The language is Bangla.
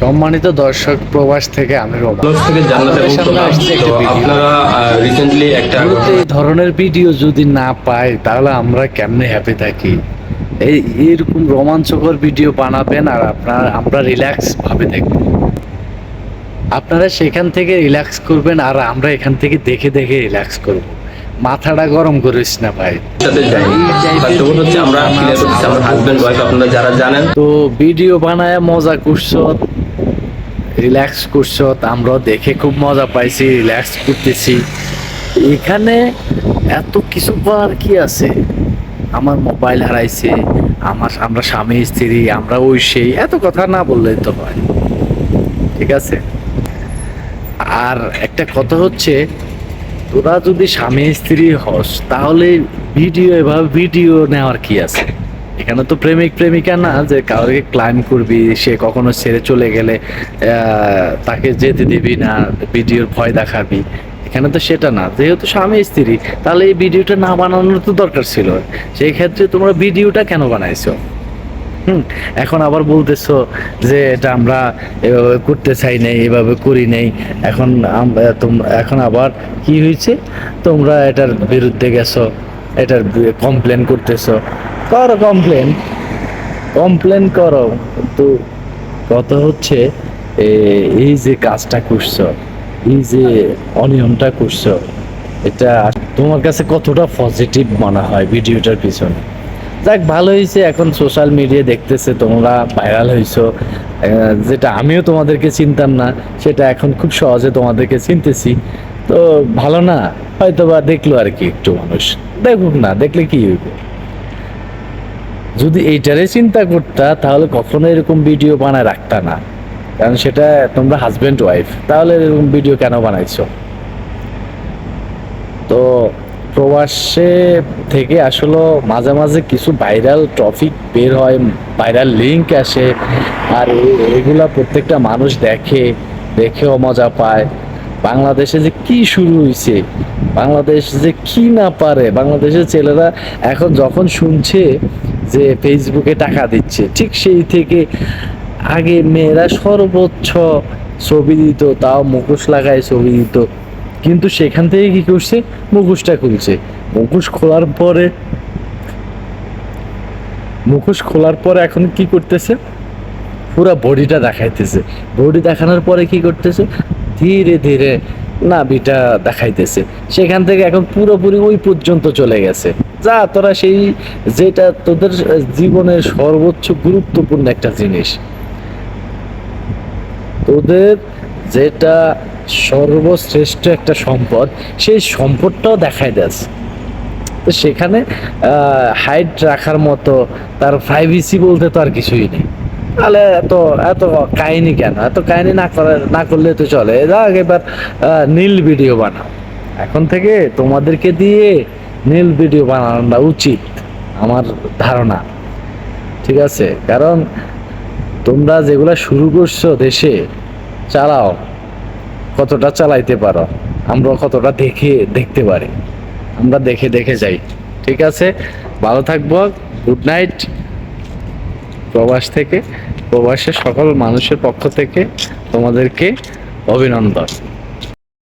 সম্মানিত দর্শক প্রবাস থেকে আমি রোমান থেকে জান্নাত এবং। আপনারা রিসেন্টলি একটা এই ধরনের ভিডিও যদি না পাই তাহলে আমরা কেমনে হ্যাপি থাকি? এই এরকম রোমাঞ্চকর ভিডিও বানাবেন আর আপনার আমরা রিল্যাক্স ভাবে দেখব। আপনারা সেখান থেকে রিল্যাক্স করবেন আর আমরা এখান থেকে দেখে দেখে রিল্যাক্স করব। মাথাটা গরম করিস না ভাই। সাথে হচ্ছে আমরা ক্লিয়ার করতেছি আমার হাজবেন্ড ওয়াইফ আপনারা যারা জানেন। তো ভিডিও বানায় মজা করছ রিল্যাক্স করছ আমরা দেখে খুব মজা পাইছি রিল্যাক্স করতেছি। এখানে এত কিছু করার কি আছে? আমার মোবাইল হারাইছে আমার আমরা স্বামী স্ত্রী আমরা ওই সেই এত কথা না বললেই তো হয়। ঠিক আছে? আর একটা কথা হচ্ছে তোরা যদি স্বামী, স্ত্রী হস, তাহলে ভিডিও এভাবে ভিডিও নেওয়ার কি আছে? এখানে তো প্রেমিক, প্রেমিকা না, যে কাউকে ক্লাইম করবি, সে কখনো ছেড়ে চলে গেলে তাকে যেতে দিবি না ভিডিওর ভয় দেখাবি। এখানে তো সেটা না, যেহেতু স্বামী, স্ত্রী, তাহলে এই ভিডিওটা না বানানোর তো দরকার ছিল। সেই ক্ষেত্রে তোমরা ভিডিওটা কেন বানাইছো? হুম, এখন আবার বলতেছো যে এটা আমরা এভাবে করতে চাই নাই, এভাবে করি নাই। এখন এখন আবার কি হয়েছে? তোমরা এটার বিরুদ্ধে গেছো, এটার কমপ্লেন করতেছো। করো কমপ্লেন কমপ্লেন করো। কিন্তু কথা হচ্ছে এই যে কাজটা করছ, এই যে অনিয়মটা করছ, এটা তোমার কাছে কতটা পজিটিভ মনে হয় ভিডিওটার পিছনে? যাক, ভালো হয়েছে। এখন সোশ্যাল মিডিয়া দেখতেছে, তোমরা ভাইরাল হয়েছো। যেটা আমিও তোমাদেরকে চিনতাম না, সেটা এখন খুব সহজে তোমাদেরকে চিনতেছি। তো ভালো না? হয়তো বা দেখল আর কি একটু মানুষ। দেখুক না, দেখলে কি হইবে? যদি এইটারে চিন্তা করতা, তাহলে কখনো এরকম ভিডিও বানায় রাখতা না। কারণ সেটা তোমরা হাজব্যান্ড ওয়াইফ তাহলে এরকম ভিডিও কেন বানাইছো? তো প্রবাসে থেকে আসলে মাঝে মাঝে কিছু ভাইরাল টপিক বের হয় ভাইরাল লিঙ্ক আসে আর এগুলা প্রত্যেকটা মানুষ দেখে, দেখেও মজা পায়। বাংলাদেশে যে কি শুরু হয়েছে বাংলাদেশ যে কি না পারে, বাংলাদেশের ছেলেরা এখন যখন শুনছে যে ফেসবুকে টাকা দিচ্ছে, ঠিক সেই থেকে আগে মেয়েরা সর্বোচ্চ ছবি দিত, তাও মুখোশ লাগায় ছবি দিত। কিন্তু সেখান থেকে কি করছে? মুখোশটা খুলছে। মুখোশ খোলার পরে, মুখোশ খোলার পরে এখন কি করতেছে? পুরো বডিটা দেখাইতেছে। বডি দেখানোর পরে কি করতেছে? ধীরে ধীরে নাভিটা দেখাইতেছে। সেখান থেকে এখন পুরোপুরি ওই পর্যন্ত চলে গেছে। যা তোরা সেই, যেটা তোদের জীবনের সর্বোচ্চ গুরুত্বপূর্ণ একটা জিনিস। তোদের যেটা সর্বশ্রেষ্ঠ একটা সম্পদ, সেই সম্পদটাও দেখাই দেস তো সেখানে হাইট রাখার মতো, তার প্রাইভেসি বলতে তো আর কিছুই নেই। তাহলে এত এত কাহিনী কেন? এত কাহিনী না করে, না করলে তো চলে। যাক, এবার নীল ভিডিও বানাও। এখন থেকে তোমাদেরকে দিয়ে নীল ভিডিও বানানোটা উচিত, আমার ধারণা। ঠিক আছে? কারণ তোমরা যেগুলা শুরু করছ দেশে চালাও। কতটা চালাইতে পারো? আমরা কতটা দেখে, দেখতে পারি। আমরা দেখে দেখে যাই। ঠিক আছে? ভালো থাকব। গুড নাইট প্রবাস থেকে, প্রবাসের সকল মানুষের পক্ষ থেকে তোমাদেরকে অভিনন্দন।